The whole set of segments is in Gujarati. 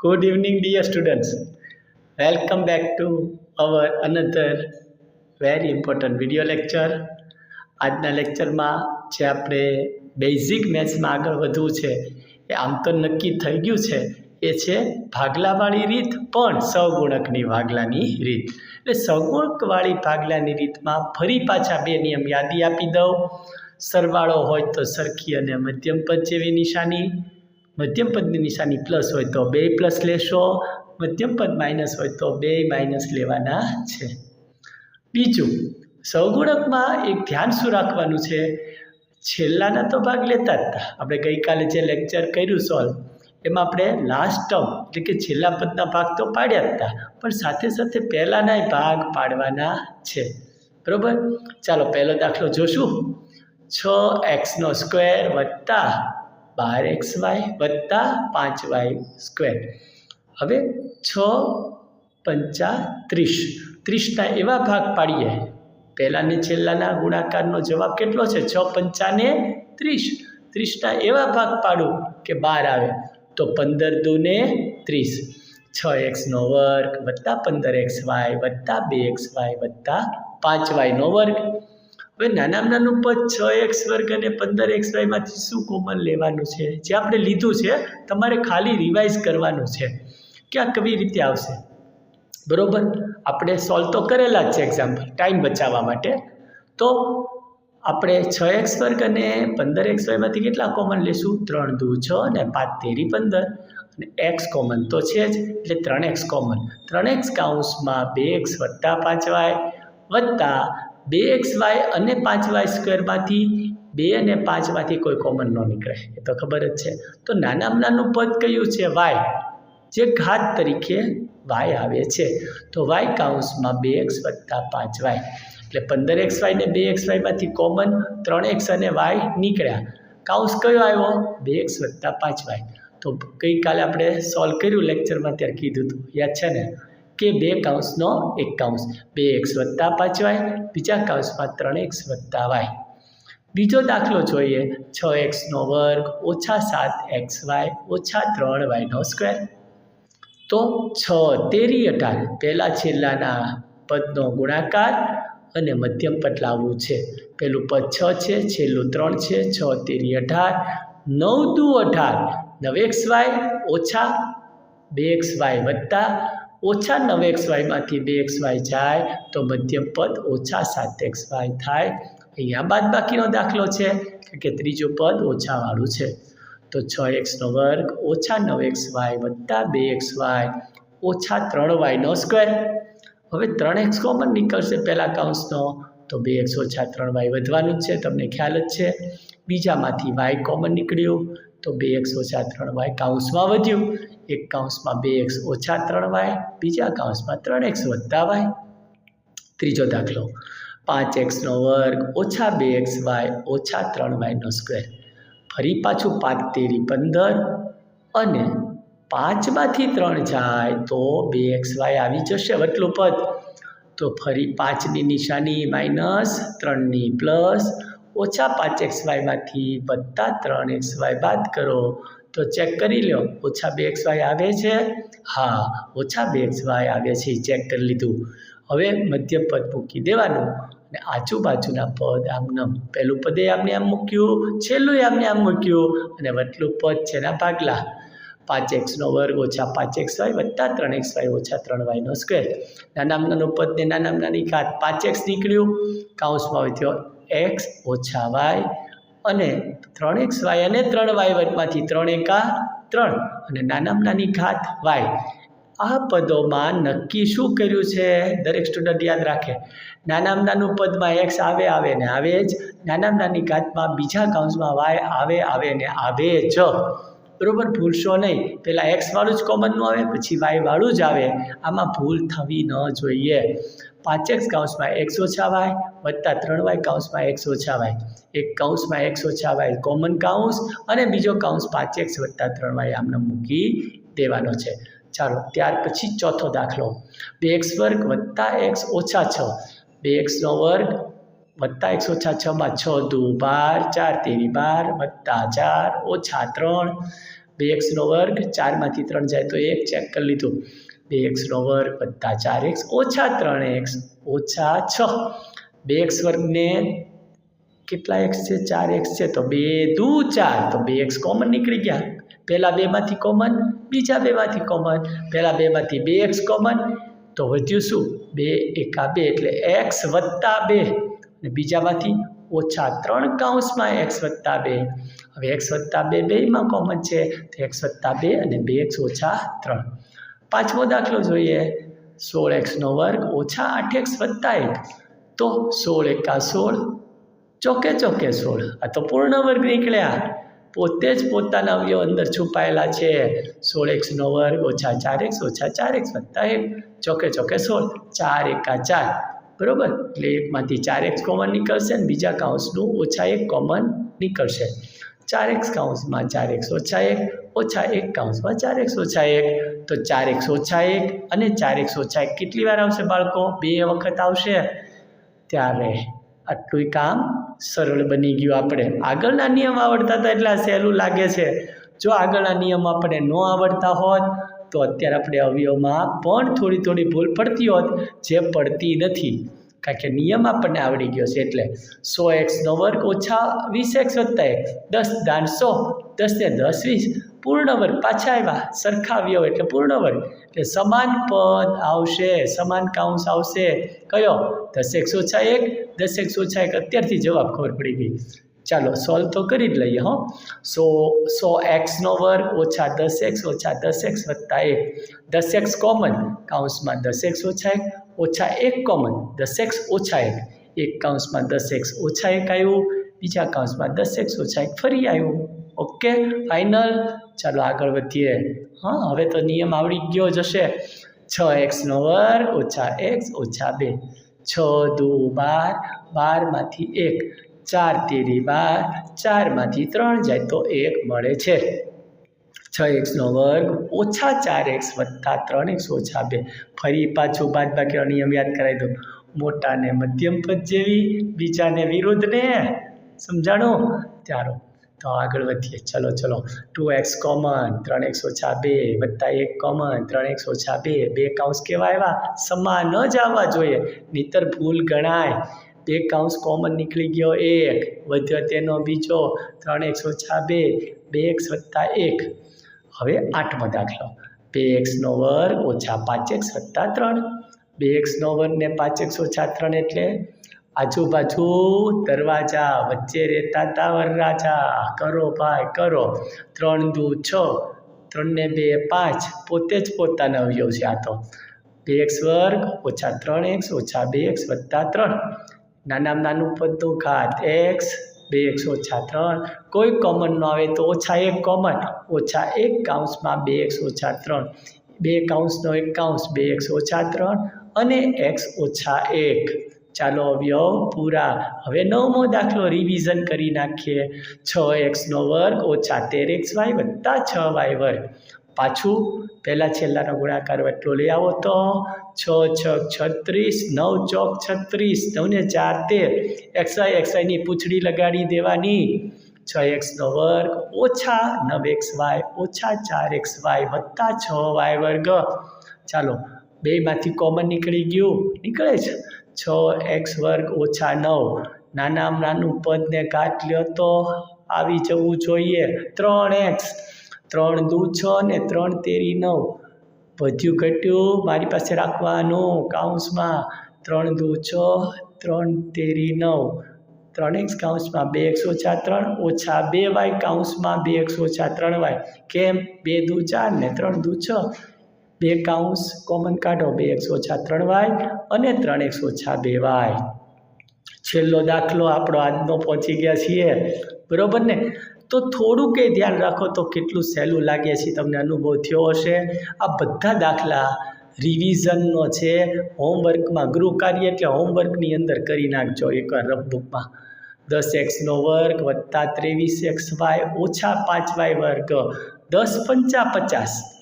Good evening, dear students. Welcome back to our another very important video lecture. આજના લેક્ચરમાં જે આપણે બેઝિક મેથ્સમાં આગળ વધવું છે એ આમ તો નક્કી થઈ ગયું છે એ છે ભાગલાવાળી રીત પણ સહગુણકની ભાગલાની રીત એટલે સહગુણકવાળી ભાગલાની રીતમાં ફરી પાછા બે નિયમ યાદી આપી દઉં સરવાળો હોય તો સરખી અને મધ્યમ પદ જેવી નિશાની મધ્યમ પદની નિશાની પ્લસ હોય તો બે પ્લસ લેશો, મધ્યમ પદ માઇનસ હોય તો બે માઇનસ લેવાના છે. બીજું, સહગુણકમાં એક ધ્યાન શું રાખવાનું છે? છેલ્લાના તો ભાગ લેતા જ હતા. આપણે ગઈકાલે જે લેક્ચર કર્યું સોલ્વ એમાં આપણે લાસ્ટ ટર્મ એટલે કે છેલ્લા પદના ભાગ તો પાડ્યા જ હતા, પણ સાથે સાથે પહેલાંનાય ભાગ પાડવાના છે. બરાબર? ચાલો, પહેલો દાખલો જોશું. છ એક્સનો સ્ક્વેર વત્તા બાર એક્સ વાય વત્તા પાંચ વાય સ્ક્વેર. હવે છ પંચા ત્રીસ. ત્રીસના એવા ભાગ પાડીએ. પહેલાંને છેલ્લાના ગુણાકારનો જવાબ કેટલો છે? છ પંચાને ત્રીસ. ત્રીસના એવા ભાગ પાડું કે બાર આવે. તો પંદર દૂને ત્રીસ. છ એક્સનો વર્ગ વત્તા પંદર એક્સ વાય વત્તા બે એક્સ વાય વત્તા પાંચ વાયનો વર્ગ. હવે નાનામાં નાનું પદ છ એક્સ વર્ગ અને પંદર એક્સ વાયમાંથી શું કોમન લેવાનું છે? જે આપણે લીધું છે, તમારે ખાલી રિવાઇઝ કરવાનું છે. કે આ કેવી રીતે આવશે? બરાબર? આપણે સોલ્વ તો કરેલા જ છે એક્ઝામ્પલ ટાઈમ બચાવવા માટે. તો આપણે છ એક્સ વર્ગ અને પંદર એક્સ વાયમાંથી કેટલા કોમન લેશું? ત્રણ, દુ, છ અને પાંચ, તેરી, પંદર. અને એક્સ કોમન તો છે જ, એટલે ત્રણ એક્સ કોમન ત્રણ એક્સ કાઉન્સમાં બે એક્સ વત્તા પાંચ વાય વત્તા બે એક્સ વાય અને પાંચ વાય સ્ક્વેરમાંથી બે અને પાંચમાંથી કોઈ કોમન ન નીકળે. એ તો ખબર જ છે. તો નાનામાં નાનું પદ કયું છે? વાય. જે ઘાત તરીકે વાય આવે છે. તો વાય કાઉન્સમાં બે એક્સ વત્તા પાંચ વાય. એટલે પંદર એક્સ વાય ને બે એક્સ વાયમાંથી કોમન ત્રણ એક્સ અને વાય નીકળ્યા. કાઉન્સ કયો આવ્યો? બે એક્સ વત્તા પાંચ વાય. તો ગઈકાલે આપણે સોલ્વ કર્યું લેક્ચરમાં, ત્યારે કીધું હતું. યાદ છે ને? કે બે કાઉન્સનો એક કાઉન્સ બે એક્સ વત્તા પાંચ વાય, બીજા કાઉન્સમાં ત્રણ એક્સ વત્તા વાય. બીજો દાખલો જોઈએ, છ એક્સનો વર્ગ ઓછા સાત એક્સ વાય ઓછા ત્રણ વાયનો સ્ક્વેર. તો છ તેરી અઢાર, પહેલાં છેલ્લાના પદનો ગુણાકાર અને મધ્યમ પદ લાવવું છે. પહેલું પદ છ છે, છેલ્લું ત્રણ છે, છ તેરી અઢાર, નવ દુ અઢાર. નવ એક્સ વાય ઓછા બે એક્સ વાય વત્તા ઓછા નવ એક્સ વાયમાંથી બે એક્સ વાય જાય, તો મધ્યમ પદ ઓછા સાત એક્સ વાય થાય. અહીંયા બાદ બાકીનો દાખલો છે કે ત્રીજું પદ ઓછાવાળું છે. તો છ એક્સનો વર્ગ ઓછા નવ એક્સ વાય વત્તા બે એક્સ વાય ઓછા ત્રણ વાયનો સ્ક્વેર હવે ત્રણ એક્સ કોમન નીકળશે પહેલાં કાઉન્સનો તો બે એક્સ ઓછા ત્રણ વાય વધવાનું જ છે, તમને ખ્યાલ જ છે. બીજામાંથી વાય કોમન નીકળ્યું. તો બે એક્સ ઓછા ત્રણ વાય કાઉન્સમાં વધ્યું. એક કાઉન્સમાં બે એક્સ ઓછા ત્રણ વાય, બીજા કાઉન્સમાં ત્રણ એક્સ વધતા વાય. ત્રીજો દાખલો, પાંચ એક્સનો વર્ગ ઓછા બે એક્સ વાય ઓછા ત્રણ વાયનો સ્ક્વેર. ફરી પાછું પાંચ તેરી પંદર અને પાંચમાંથી ત્રણ જાય તો બે એક્સ વાય આવી જશે વટલું પદ. તો ફરી પાંચની નિશાની માઇનસ ત્રણની પ્લસ ઓછા પાંચ એક્સ વાયમાંથી વત્તા ત્રણ એક્સ વાય બાદ કરો, તો ચેક કરી લો, ઓછા બે એક્સ વાય આવે છે? હા, ઓછા બે એક્સ વાય આવે છે, ચેક કરી લીધું. હવે મધ્ય પદ મૂકી દેવાનું અને આજુબાજુના પદ આમનામ પહેલું પદે આમને આમ મૂક્યું, છેલ્લું આમને આમ મૂક્યું અને વટલું પદ છે એના ભાગલા. પાંચ એક્સનો વર્ગ ઓછા પાંચ એક્સ વાય વત્તા ત્રણ એક્સ વાય ઓછા ત્રણ વાયનો સ્ક્વેર. નાનામાં નાનું પદને નાનામાં નાની ઘાત પાંચ એક્સ નીકળ્યું. કાઉન્સમાં વધ્યો એક્સ ઓછા વાય અને ત્રણ એક્સ વાય અને ત્રણ વાય વર્ગમાંથી ત્રણ એકા ત્રણ અને નાનામાં નાની ઘાત વાય આ પદોમાં નક્કી શું કર્યું છે? દરેક સ્ટુડન્ટ યાદ રાખે. નાનામાં નાનું પદમાં એક્સ આવે આવે ને આવે જ. નાનામાં નાની ઘાતમાં બીજા કાઉન્સમાં વાય આવે આવે ને આવે જ. બરાબર ભૂલશો નહીં. પહેલાં એક્સવાળું જ કોમનનું આવે, પછી વાયવાળું જ આવે. આમાં ભૂલ થવી ન જોઈએ. પાંચેક એક્સ કાઉન્સમાં એક્સ ઓછા વાય વત્તા ત્રણ વાય કાઉન્સમાં એક્સ ઓછા વાય એક કાઉન્સમાં એક્સ ઓછા વાય કોમન કાઉન્સ અને બીજો કાઉન્સ પાંચેક્સ વત્તા ત્રણ વાય આમને મૂકી દેવાનો છે. ચાલો, ત્યાર પછી ચોથો દાખલો. બે એક્સ વર્ગ વત્તા એક્સ ઓછા છ. બે એક્સનો વર્ગ વત્તા એકસો ઓછા છમાં છ, દુ બાર, ચાર, તેરી બાર, વત્તા ચાર, ઓછા ત્રણ. બે એક્સનો વર્ગ ચારમાંથી ત્રણ જાય તો એક, ચેક કરી લીધું. બે એક્સનો વર્ગ વત્તા ચાર એક્સ, ઓછા ત્રણ એક્સ, ઓછા છ. બે એક્સ વર્ગને કેટલા એક્સ છે? ચાર એક્સ છે, તો બે દુ ચાર, તો બે એક્સ કોમન નીકળી ગયા. પહેલાં બેમાંથી કોમન, બીજા બેમાંથી કોમન. પહેલાં બેમાંથી બે એક્સ કોમન, તો વધ્યું શું? બે એકા બે, એટલે એક્સ વત્તા બે. અને બીજામાંથી ઓછા ત્રણ કાઉન્સમાં એક્સ વત્તા બે. હવે એક્સ વત્તા બે બેમાં કોમન છે, તો એક્સ વત્તા બે અને બે એક્સ ઓછા ત્રણ. પાંચમો દાખલો જોઈએ. સોળ એક્સનો વર્ગ ઓછા આઠ એક્સ વત્તા એક. તો સોળ એકા સોળ, ચોકે ચોકે સોળ. આ તો પૂર્ણ વર્ગ નીકળ્યા. પોતે જ પોતાના અવયવ અંદર છુપાયેલા છે. સોળ એક્સનો વર્ગ ઓછા ચાર એક્સ ઓછા ચાર એક્સ વત્તા એક. ચોકે ચોકે સોળ. ચાર એકા ચાર. બરોબર? એટલે એકમાંથી ચાર એક્સ કોમન નીકળશે અને બીજા કાઉન્સનું ઓછા એક કોમન નીકળશે. ચાર એક્સ કાઉન્સમાં ચાર એક્સ ઓછા એક ઓછા એક કાઉન્સમાં ચાર એક્સ ઓછા એક. તો ચાર એક્સ ઓછા એક અને ચાર એક્સ ઓછા એક કેટલી વાર આવશે બાળકો? બે વખત આવશે. ત્યારે આટલું કામ સરળ બની ગયું આપણે. આગળના નિયમ આવડતા હતા એટલે સહેલું લાગે છે. જો આગળના નિયમ આપણે ન આવડતા હોત તો અત્યારે આપણે અવયવમાં પણ થોડી થોડી ભૂલ પડતી હોત, જે પડતી નથી. કારણ કે નિયમ આપણને આવડી ગયો છે એટલે સો એક્સનો વર્ગ ઓછા વીસ એક્સ વત્તા એક, દસ દાન સો, દસ ને દસ વીસ, પૂર્ણ વર્ગ પાછા આવ્યા, સરખા અવયવ એટલે પૂર્ણ વર્ગ. એટલે સમાન પદ આવશે, સમાન કાઉન્સ આવશે. કયો? દસ એક્સ ઓછા એક, દસ એક્સ ઓછા એક. અત્યારથી જવાબ ખબર પડી ગઈ. ચાલો સોલ્વ તો કરી જ લઈએ હો. સો સો એક્સનો વર્ગ ઓછા દસ એક્સ ઓછા દસ એક્સ વત્તા એક. દસ એક્સ કોમન કાઉન્સમાં દસ એક્સ ઓછા એક ઓછા એક કોમન દસ એક્સ ઓછા એક. એક કાઉન્સમાં દસ એક્સ ઓછા એક આવ્યું બીજા કાઉન્સમાં દસ એક્સ ઓછા એક ફરી આવ્યું ઓકે ફાઇનલ ચાલો આગળ વધીએ. હા, હવે તો નિયમ આવડી ગયો જ હશે. છ એક્સનો વર્ગ ઓછા એક્સ ઓછા બે. છ દુ બાર, બારમાંથી એક. ચાર તેરી બાર ચારમાંથી ત્રણ જાય તો એક મળે છે. છ એક્સનો વર્ગ ઓછા ચાર એક્સ વત્તા ત્રણ એક્સ ઓછા બે. ફરી પાછું બાદ બાકીનો નિયમ યાદ કરાવી દો મોટાને મધ્યમ પદ જેવી બીજાને વિરુદ્ધને સમજાણો? ચાલો, તો આગળ વધીએ. ચલો ચલો. ટુ એક્સ કોમન, ત્રણ એક્સ ઓછા બે વત્તા એક કોમન, ત્રણ એક્સ ઓછા બે. બે કાઉન્સ કેવા આવ્યા? સમાન જ આવવા જોઈએ. નહીતર ભૂલ ગણાય. બે કાઉન્સ કોમન નીકળી ગયો એક, વધ્યો તેનો બીજો, ત્રણ એકસો ઓછા બે બે એક્સ વત્તા એક. હવે આઠમો દાખલો. બે એક્સનો વર્ગ ઓછા પાંચ એક્સ વત્તા ત્રણ. બે એક્સનો વર્ગ ને પાંચ એક્સ ઓછા ત્રણ એટલે આજુબાજુ દરવાજા વચ્ચે રહેતા તાવર વરરાજા કરો ભાઈ, કરો. ત્રણ દુ છ ત્રણને બે પાંચ. પોતે જ પોતાના અવયવ છે આ તો. બે એક્સ વર્ગ ઓછા ત્રણ એક્સ ઓછા બે એક્સ વત્તા ત્રણ. નાનામાં નાનું પદનું ઘાત એક્સ, બે એક્સ ઓછા ત્રણ. કોઈ કોમન ન આવે તો ઓછા એક કોમન ઓછા એક કાઉન્સમાં બે એક્સ ઓછા ત્રણ. બે કાઉન્સનો એક કાઉન્સ બે એક્સ ઓછા ત્રણ અને એક્સ ઓછા એક. ચાલો અવયવ પૂરા. હવે નવમો દાખલો રિવિઝન કરી નાખીએ. છ એક્સનો વર્ગ ઓછા તેર એક્સ વાય વત્તા છ વાય વર્ગ. પાછું પહેલાં છેલ્લાનો ગુણાકાર એટલો લઈ આવો તો છ છ છત્રીસ, નવ ચોક છત્રીસ, નવને ચાર તેર. એક્સઆઈ એક્સઆઈની પૂંછડી લગાડી દેવાની. છ એક્સનો વર્ગ ઓછા નવ એક્સ વાય ઓછા ચાર એક્સ વાય વત્તા છ વાય વર્ગ. ચાલો, બેમાંથી કોમન નીકળી ગયું. નીકળે છે. છ એક્સ વર્ગ ઓછા નવ. નાનામાં નાનું પદને કાટ લ્યો તો આવી જવું જોઈએ. ત્રણ એક્સ ત્રણ દૂ છ ને ત્રણ તેરી નવ. વધ્યું ઘટ્યું. મારી પાસે રાખવાનું કાઉન્સમાં. ત્રણ દૂ છ, ત્રણ તેરી નવ. ત્રણ એક્સ કાઉન્સમાં. બે એક્સ ઓછા ત્રણ ઓછા બે વાય કાઉન્સમાં બે એક્સ ઓછા ત્રણ વાય. કેમ? બે દૂ ચાર ને ત્રણ દૂ છ. બે કાઉન્સ કોમન કાઢો. બે એક્સ ઓછા ત્રણ વાય અને ત્રણ એક્સ ઓછા બે વાય. છેલ્લો દાખલો આપણો આજનો પહોંચી ગયા છીએ. બરાબર ને? તો થોડું કંઈ ધ્યાન રાખો તો કેટલું સહેલું લાગે છે તમને અનુભવ થયો હશે. આ બધા દાખલા રિવિઝનનો છે. હોમવર્કમાં ગૃહ કાર્ય એટલે હોમવર્કની અંદર કરી નાખજો એકવાર રફબુકમાં. દસ એક્સનો વર્ગ વત્તા ત્રેવીસ એક્સ વાય ઓછા પાંચ વાય વર્ગ દસ પંચા પચાસ.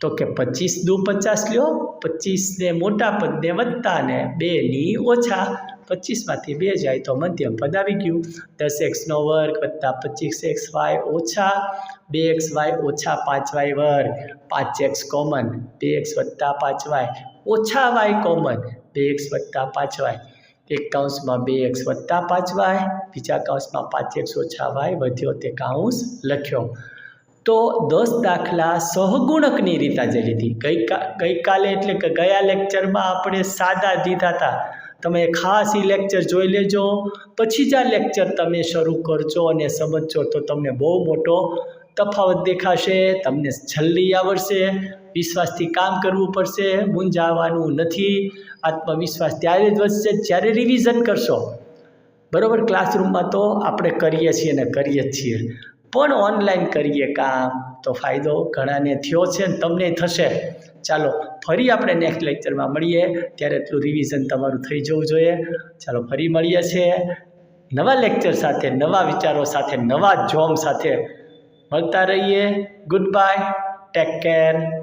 તો કે પચીસ દુ પચાસ લ્યો, પચીસને મોટા પદને વત્તા ને બેની ઓછા. પચીસમાંથી બે જાય તો મધ્યમ પદ આવી ગયું. દસ એક્સનો વર્ગ વત્તા પચીસ એક્સ વાય ઓછા. બે એક્સ વાય ઓછા પાંચ વાય વર્ગ. પાંચ એક્સ કોમન. બે એક્સ વત્તા પાંચ વાય. ઓછા વાય કોમન. બે એક્સ વત્તા પાંચ વાય. એક કાઉન્સમાં બે એક્સ વત્તા પાંચ વાય. બીજા કાઉન્સમાં પાંચ એક્સ ઓછા વાય વધ્યો તે કાઉન્સ લખ્યો. તો દસ દાખલા સહગુણકની રીત જે લીધી ગઈકા ગઈકાલે એટલે કે ગયા લેક્ચરમાં આપણે સાદા દીધા હતા. તમે ખાસ એ લેક્ચર જોઈ લેજો. પછી જ આ લેક્ચર તમે શરૂ કરજો અને સમજજો તો તમને બહુ મોટો તફાવત દેખાશે, તમને જલ્દી આવડશે, વિશ્વાસથી કામ કરવું પડશે, મૂંઝાવાનું નથી, આત્મવિશ્વાસ ત્યારે જ વધશે, જ્યારે રિવિઝન કરશો. બરાબર? ક્લાસરૂમમાં તો આપણે કરીએ છીએ ને કરીએ જ છીએ. પણ ઓનલાઈન કરીએ કામ, તો ફાયદો ઘણાને થયો છે ને તમને થશે. ચાલો, ફરી આપણે નેક્સ્ટ લેક્ચરમાં મળીએ. ત્યારે એટલું રિવિઝન તમારું થઈ જવું જોઈએ. ચાલો, ફરી મળીએ છીએ. નવા લેક્ચર સાથે, નવા વિચારો સાથે, નવા જોમ સાથે મળતા રહીએ. Good bye take care